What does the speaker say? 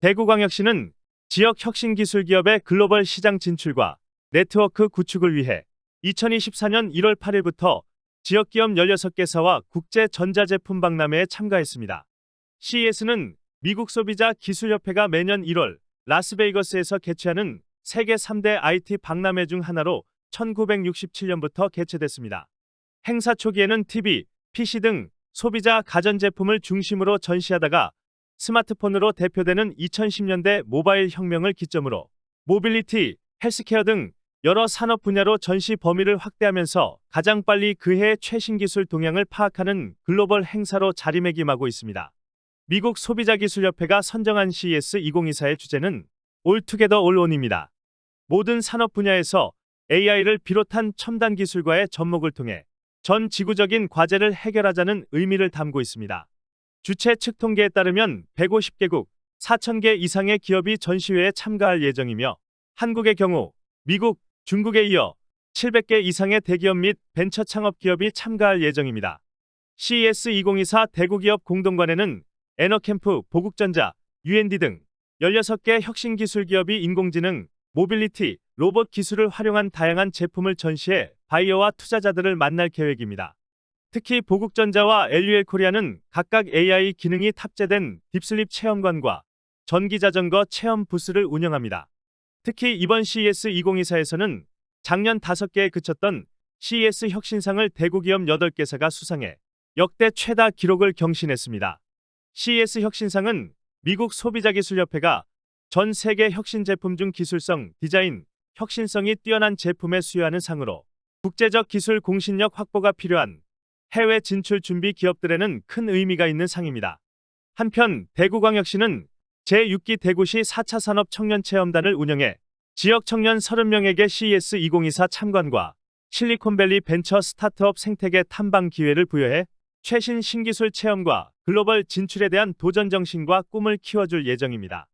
대구광역시는 지역 혁신 기술 기업의 글로벌 시장 진출과 네트워크 구축을 위해 2024년 1월 8일부터 지역 기업 16개사와 국제 전자제품 박람회에 참가했습니다. CES는 미국 소비자 기술협회가 매년 1월 라스베이거스에서 개최하는 세계 3대 IT 박람회 중 하나로 1967년부터 개최됐습니다. 행사 초기에는 TV, PC 등 소비자 가전제품을 중심으로 전시하다가 스마트폰으로 대표되는 2010년대 모바일 혁명을 기점으로 모빌리티, 헬스케어 등 여러 산업 분야로 전시 범위를 확대하면서 가장 빨리 그해의 최신 기술 동향을 파악하는 글로벌 행사로 자리매김하고 있습니다. 미국 소비자기술협회가 선정한 CES 2024의 주제는 All On입니다. 모든 산업 분야에서 AI를 비롯한 첨단 기술과의 접목을 통해 전 지구적인 과제를 해결하자는 의미를 담고 있습니다. 주최 측 통계에 따르면 150개국 4,000개 이상의 기업이 전시회에 참가할 예정이며 한국의 경우 미국, 중국에 이어 700개 이상의 대기업 및 벤처 창업 기업이 참가할 예정입니다. CES 2024 대구기업 공동관에는 에너캠프, 보국전자, UND 등 16개 혁신 기술 기업이 인공지능, 모빌리티, 로봇 기술을 활용한 다양한 제품을 전시해 바이어와 투자자들을 만날 계획입니다. 특히 보국전자와 LUL 코리아는 각각 AI 기능이 탑재된 딥슬립 체험관과 전기자전거 체험 부스를 운영합니다. 특히 이번 CES 2024에서는 작년 5개에 그쳤던 CES 혁신상을 대구기업 8개사가 수상해 역대 최다 기록을 경신했습니다. CES 혁신상은 미국 소비자기술협회가 전 세계 혁신 제품 중 기술성, 디자인, 혁신성이 뛰어난 제품에 수여하는 상으로 국제적 기술 공신력 확보가 필요한 해외 진출 준비 기업들에는 큰 의미가 있는 상입니다. 한편 대구광역시는 제6기 대구시 4차 산업 청년 체험단을 운영해 지역 청년 30명에게 CES 2024 참관과 실리콘밸리 벤처 스타트업 생태계 탐방 기회를 부여해 최신 신기술 체험과 글로벌 진출에 대한 도전 정신과 꿈을 키워줄 예정입니다.